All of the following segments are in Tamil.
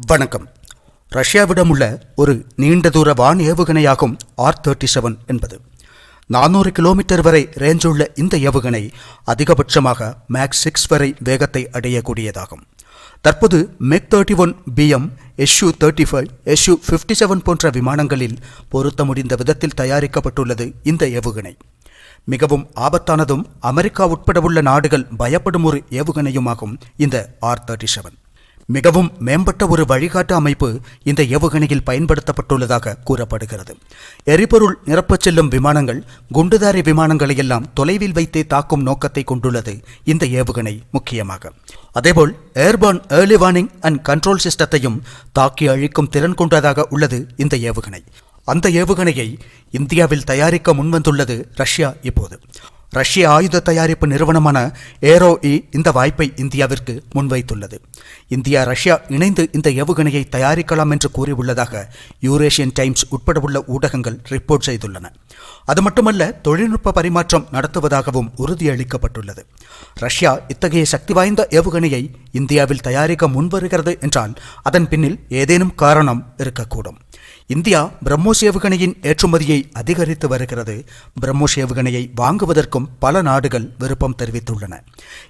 வணக்கம். ரஷ்யாவிடம் உள்ள ஒரு நீண்ட தூர வான் ஏவுகணையாகும் ஆர் தேர்ட்டி செவன் என்பது. நானூறு கிலோமீட்டர் வரை ரேஞ்சுள்ள இந்த ஏவுகணை அதிகபட்சமாக மேக்ஸ் சிக்ஸ் வரை வேகத்தை அடையக்கூடியதாகும். தற்போது MiG thirty one BM SU thirty five SU fifty seven போன்ற விமானங்களில் பொருத்த முடிந்த விதத்தில் தயாரிக்கப்பட்டுள்ளது இந்த ஏவுகணை. மிகவும் ஆபத்தானதும் அமெரிக்கா உட்பட உள்ள நாடுகள் பயப்படும் ஒரு ஏவுகணையுமாகும் இந்த ஆர் தேர்ட்டி செவன். மிகவும் மேம்பட்ட ஒரு வழிகாட்டு அமைப்பு இந்த ஏவுகணையில் பயன்படுத்தப்பட்டுள்ளதாக கூறப்படுகிறது. எரிபொருள் நிரப்பச் செல்லும் விமானங்கள் குண்டுதாரி விமானங்களை எல்லாம் தொலைவில் வைத்தே தாக்கும் நோக்கத்தை கொண்டுள்ளது இந்த ஏவுகணை முக்கியமாக. அதேபோல் airborne early warning and control சிஸ்டத்தையும் தாக்கி அழிக்கும் திறன் கொண்டதாக உள்ளது இந்த ஏவுகணை. அந்த ஏவுகணையை இந்தியாவில் தயாரிக்க முன்வந்துள்ளது ரஷ்யா இப்போது. ரஷ்ய ஆயுத தயாரிப்பு நிறுவனமான ஏரோ இ e இந்த வாய்ப்பை இந்தியாவிற்கு முன்வைத்துள்ளது. இந்தியா ரஷ்யா இணைந்து இந்த ஏவுகணையை தயாரிக்கலாம் என்று கூறியுள்ளதாக யூரேஷியன் டைம்ஸ் உட்பட உள்ள ஊடகங்கள் ரிப்போர்ட் செய்துள்ளன. அது மட்டுமல்ல தொழில்நுட்ப பரிமாற்றம் நடத்துவதாகவும் உறுதியளிக்கப்பட்டுள்ளது. ரஷ்யா இத்தகைய சக்தி வாய்ந்த ஏவுகணையை இந்தியாவில் தயாரிக்க முன்வருகிறது என்றால் அதன் பின்னில் ஏதேனும் காரணம் இருக்கக்கூடும். இந்தியா பிரம்மோஸ் ஏவுகணையின் ஏற்றுமதியை அதிகரித்து வருகிறது. பிரம்மோஸ் ஏவுகணையை வாங்குவதற்கும் பல நாடுகள் விருப்பம் தெரிவித்துள்ளன.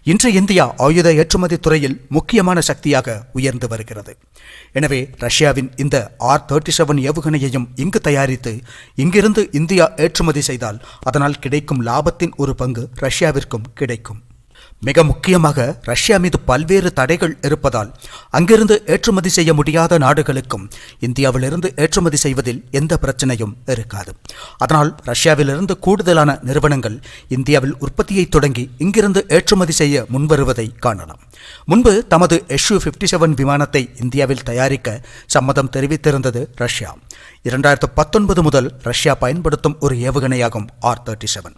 இன்று இந்தியா ஆயுத ஏற்றுமதி துறையில் முக்கியமான சக்தியாக உயர்ந்து வருகிறது. எனவே ரஷ்யாவின் இந்த ஆர் தேர்ட்டி செவன் ஏவுகணையையும் இங்கு தயாரித்து இங்கிருந்து இந்தியா ஏற்றுமதி செய்தால் அதனால் கிடைக்கும் லாபத்தின் ஒரு பங்கு ரஷ்யாவிற்கும் கிடைக்கும். மிக முக்கியமாக ரஷ்யா மீது பல்வேறு தடைகள் இருப்பதால் அங்கிருந்து ஏற்றுமதி செய்ய முடியாத நாடுகளுக்கும் இந்தியாவிலிருந்து ஏற்றுமதி செய்வதில் எந்த பிரச்சனையும் இருக்காது. அதனால் ரஷ்யாவிலிருந்து கூடுதலான நிறுவனங்கள் இந்தியாவில் உற்பத்தியை தொடங்கி இங்கிருந்து ஏற்றுமதி செய்ய முன்வருவதை காணலாம். முன்பு தமது எஸ்யூ பிப்டி செவன் விமானத்தை இந்தியாவில் தயாரிக்க சம்மதம் தெரிவித்திருந்தது ரஷ்யா. இரண்டாயிரத்து பத்தொன்பது முதல் ரஷ்யா பயன்படுத்தும் ஒரு ஏவுகணையாகும் R thirty seven.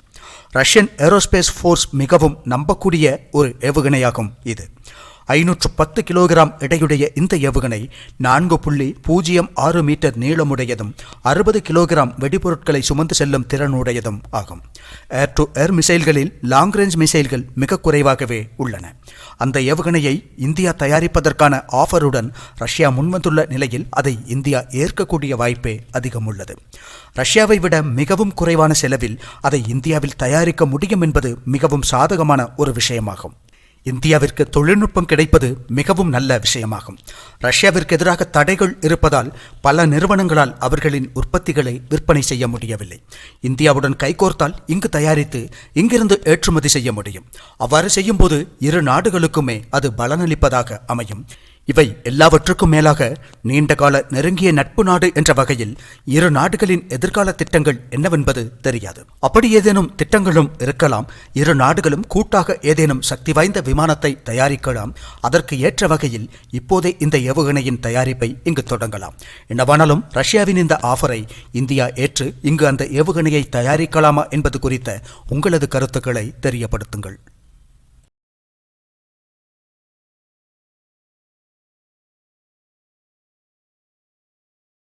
Russian aerospace force மிகவும் நம்பக்கூடிய ஒரு ஏவுகணையாகும் இது. ஐநூற்று பத்து கிலோகிராம் எடையுடைய இந்த ஏவுகணை நான்கு புள்ளி பூஜ்ஜியம் ஆறு மீட்டர் நீளமுடையதும் அறுபது கிலோகிராம் வெடிபொருட்களை சுமந்து செல்லும் திறனுடையதும் ஆகும். ஏர் டு ஏர் மிசைல்களில் லாங் ரேஞ்ச் மிசைல்கள் மிக குறைவாகவே உள்ளன. அந்த ஏவுகணையை இந்தியா தயாரிப்பதற்கான ஆஃபருடன் ரஷ்யா முன்வந்துள்ள நிலையில் அதை இந்தியா ஏற்கக்கூடிய வாய்ப்பே அதிகம் உள்ளது ரஷ்யாவை விட மிகவும் குறைவான செலவில் அதை இந்தியாவில் தயாரிக்க முடியும் என்பது மிகவும் சாதகமான ஒரு விஷயமாகும். இந்தியாவிற்கு தொழில்நுட்பம் கிடைப்பது மிகவும் நல்ல விஷயமாகும். ரஷ்யாவிற்கு எதிராக தடைகள் இருப்பதால் பல நிறுவனங்களால் அவர்களின் உற்பத்திகளை விற்பனை செய்ய முடியவில்லை. இந்தியாவுடன் கைகோர்த்தால் இங்கு தயாரித்து இங்கிருந்து ஏற்றுமதி செய்ய முடியும். அவ்வாறு செய்யும்போது இரு நாடுகளுக்குமே அது பலனளிப்பதாக அமையும். இவை எல்லாவற்றுக்கும் மேலாக நீண்டகால நெருங்கிய நட்பு நாடு என்ற வகையில் இரு நாடுகளின் எதிர்கால திட்டங்கள் என்னவென்பது தெரியாது. அப்படி ஏதேனும் திட்டங்களும் இருக்கலாம். இரு நாடுகளும் கூட்டாக ஏதேனும் சக்தி வாய்ந்த விமானத்தை தயாரிக்கலாம். அதற்கு ஏற்ற வகையில் இப்போதே இந்த ஏவுகணையின் தயாரிப்பை இங்கு தொடங்கலாம். என்னவானாலும் ரஷ்யாவின் இந்த ஆஃபரை இந்தியா ஏற்று இங்கு அந்த ஏவுகணையை தயாரிக்கலாமா என்பது குறித்த உங்களது கருத்துக்களை தெரியப்படுத்துங்கள்.